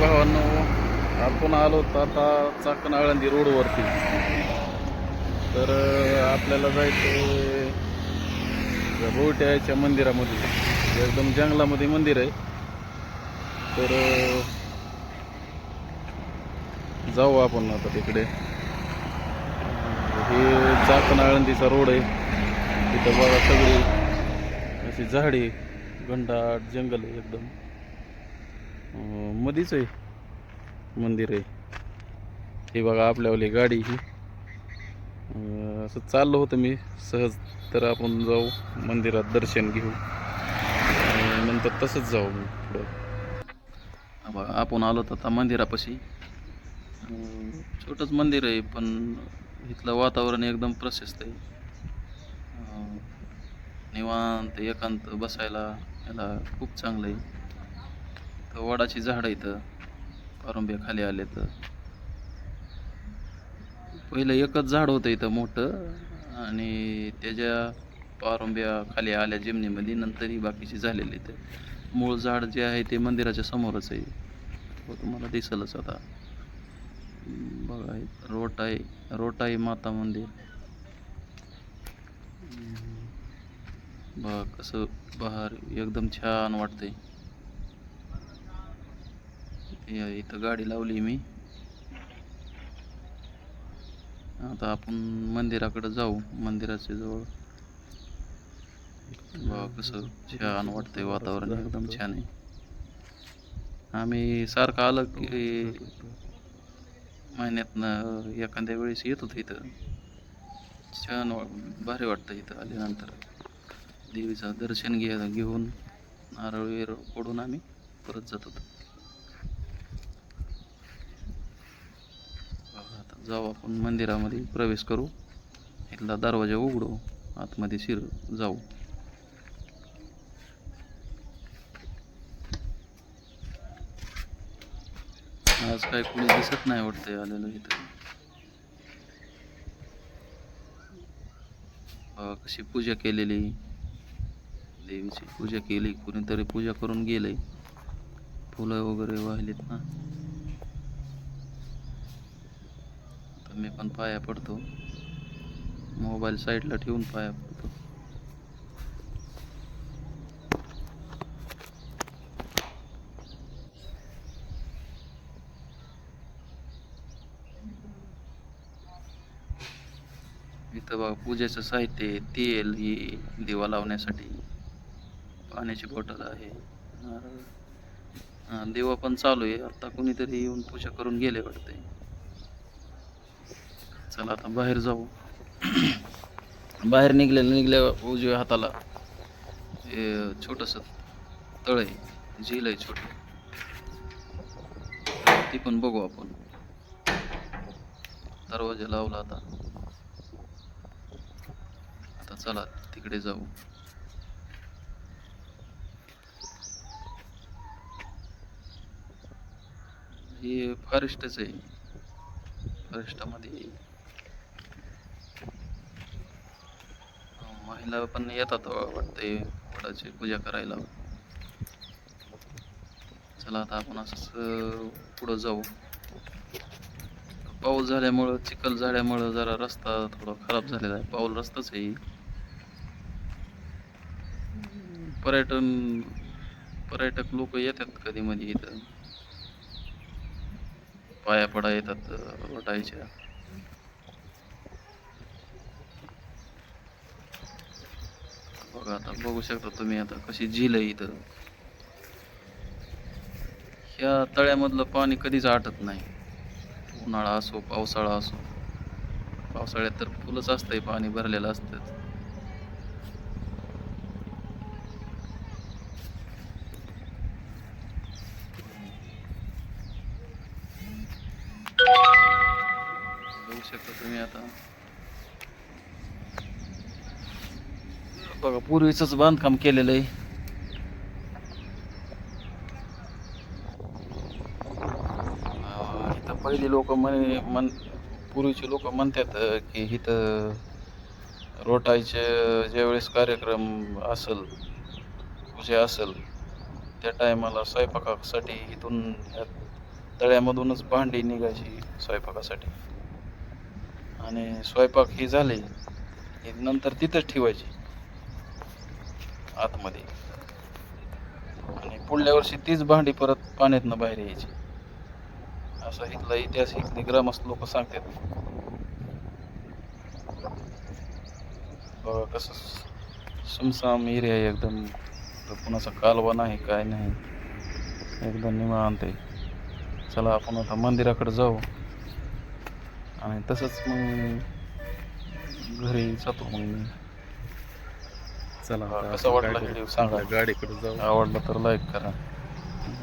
भावांनो आपण आलो तर आता चाकण आळंदी रोडवरती. तर आपल्याला जायचं रोट्याच्या मंदिरामध्ये. एकदम जंगलामध्ये मंदिर आहे. तर जाऊ आपण आता तिकडे. हे चाकण आळंदीचा रोड आहे. तिथं बघा सगळी अशी झाडी घंटाट जंगल आहे एकदम. मधीच आहे. मंदिर आहे. हे बघा आपल्यावाली गाडी ही. असं चाललं होतं मी. सहज तर आपण जाऊ मंदिरात दर्शन घेऊ. आणि नंतर तसंच जाऊ मी पुढं. बघा आपण आलो तर आता मंदिरापाशी. छोटंच मंदिर आहे पण इथलं वातावरण एकदम प्रशस्त आहे. निवांत एकांत बसायला याला खूप चांगलं आहे. तर वडाची झाडं इथं पारंब्या खाली आले तर पहिलं एकच झाड होतं इथं मोठं आणि त्याच्या पारंब्या खाली आल्या जिमनीमध्ये नंतर ही बाकीची झालेली इथं मूळ झाड जे आहे ते मंदिराच्या समोरच आहे. हो तुम्हाला दिसलच आता. बघा रोटाई रोटाई माता मंदिर. बघा कसं बाहेर एकदम छान वाटतंय. या इथं गाडी लावली मी. आता आपण मंदिराकडे जाऊ मंदिराच्या जवळ. बघा कसं छान वाटतंय वातावरण एकदम छान आहे. आम्ही सारखं आलं की महिन्यातनं एखाद्या वेळेस येत होतो इथं. छान भारी वाटतं इथं आल्यानंतर. देवीचं दर्शन घे घेऊन नारळ वेर पडून आम्ही परत जात होतो बघा आता जाऊ आपण मंदिरामध्ये प्रवेश करू. इथला दरवाजा उघडू आतमध्ये शिर जाऊ. आज काय कोणी दिसत नाही वाटतंय आलेलं इथं. कशी पूजा केलेली? देवीची पूजा केली कोणीतरी पूजा करून गेलंय. फुलं वगैरे वाहिलीत ना. तर मी पण पाया पडतो. मोबाईल साईडला ठेवून पाया पडतो. इथं बघा पूजेचं साहित्य तेल ही दिवा लावण्यासाठी. पाण्याची बॉटल आहे. दिवा पण चालू आहे. आता कोणीतरी येऊन पूजा करून गेले वाटते चला आता बाहेर जाऊ. बाहेर निघल्या निघल्या उजव्या हाताला हे छोटस तळ आहे. झील आहे छोट. ती पण बघू आपण. दरवाजा लावला आता. आता चला तिकडे जाऊ. हे फॉरेस्टच आहे. फॉरेस्टामध्ये महिला पण येतात हो, वाटते वडाची पूजा करायला. चला आता आपण असंच पुढं जाऊ. पाऊस झाल्यामुळं चिखल झाल्यामुळं जरा रस्ता थोडा खराब झालेला आहे. पाऊल रस्ताच आहे. पर्यटन पर्यटक लोक येतात कधी मध्ये इथं. पाया पडा येतात अं, बघा आता बघू शकता तुम्ही आता कशी झील आहे इथं. ह्या तळ्यामधलं पाणी कधीच आटत नाही. उन्हाळा असो पावसाळा असो. पावसाळ्यात तर फुलंच असतंय पाणी भरलेलं असतं बघू शकता तुम्ही आता. बघा पूर्वीच बांधकाम केलेलं आहे. इथं पहिली लोक म्हणे मन पूर्वीचे लोक म्हणतात की इथं रोटायचे ज्यावेळेस कार्यक्रम असेल पूजा असेल त्या टायमाला स्वयंपाकासाठी इथून ह्या तळ्यामधूनच भांडी निघायची स्वयंपाकासाठी. आणि स्वयंपाक ही झाली नंतर तिथंच ठेवायची. आतमध्ये. आणि पुढल्या वर्षी तीच भांडी परत पाण्यातनं बाहेर यायची. असा इथला इतिहास इथले ग्रामस्थ लोक सांगतात. बघा कसं सुमसाम एरिया आहे एकदम. कुणाचा कालवा नाही काय नाही. एकदम निवांत आहे. चला आपण आता मंदिराकडे जाऊ. आणि तसंच मग घरी जातो मग मी. चला कसा वाटला? व्हिडिओ सांगा. गाडीकडे जाऊ. आवडला तर लाईक करा.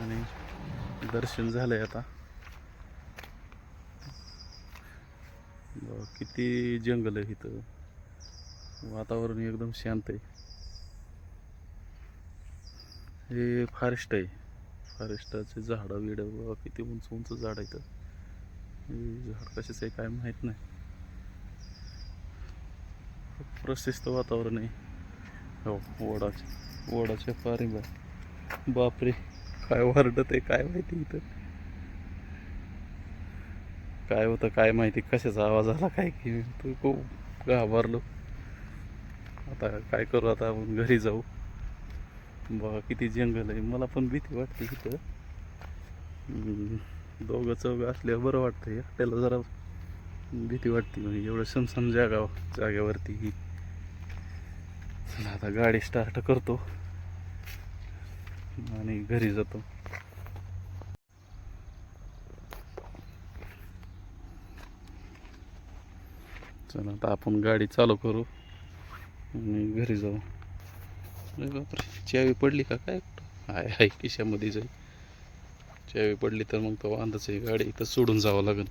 आणि दर्शन झालंय आता. किती जंगल आहे इथं. वातावरण एकदम शांत आहे. हे फॉरेस्ट आहे. फॉरेस्टाचे झाडं बिडं बघा किती उंच उंच झाड आहेत हे झाड कशाचं आहे काय माहीत नाही. खूप प्रशस्त वातावरण आहे. हो वडाचे वडाच्या पारिंबा. बापरे काय वरडत आहे काय माहिती इथं? काय होतं काय माहिती कशाचा आवाज आला काय की तू खूप घाबरलो. आता काय करू आता आपण घरी जाऊ. बघा किती जंगल आहे. मला पण भीती वाटते इथं. दोघं चौघं असल्यावर बरं वाटतं एकट्याला जरा भीती वाटते. म्हणजे एवढं समसम जागा जागेवरती ही. आता गाडी स्टार्ट करतो. आणि घरी जातो. चला आता आपण गाडी चालू करू. आणि घरी जाऊ. बापरे चावी पडली का? काय? हाय हाय किशामध्ये जाईल. चावी पडली तर मग तो वांदच आहे गाडी इथं सोडून जावं लागेल.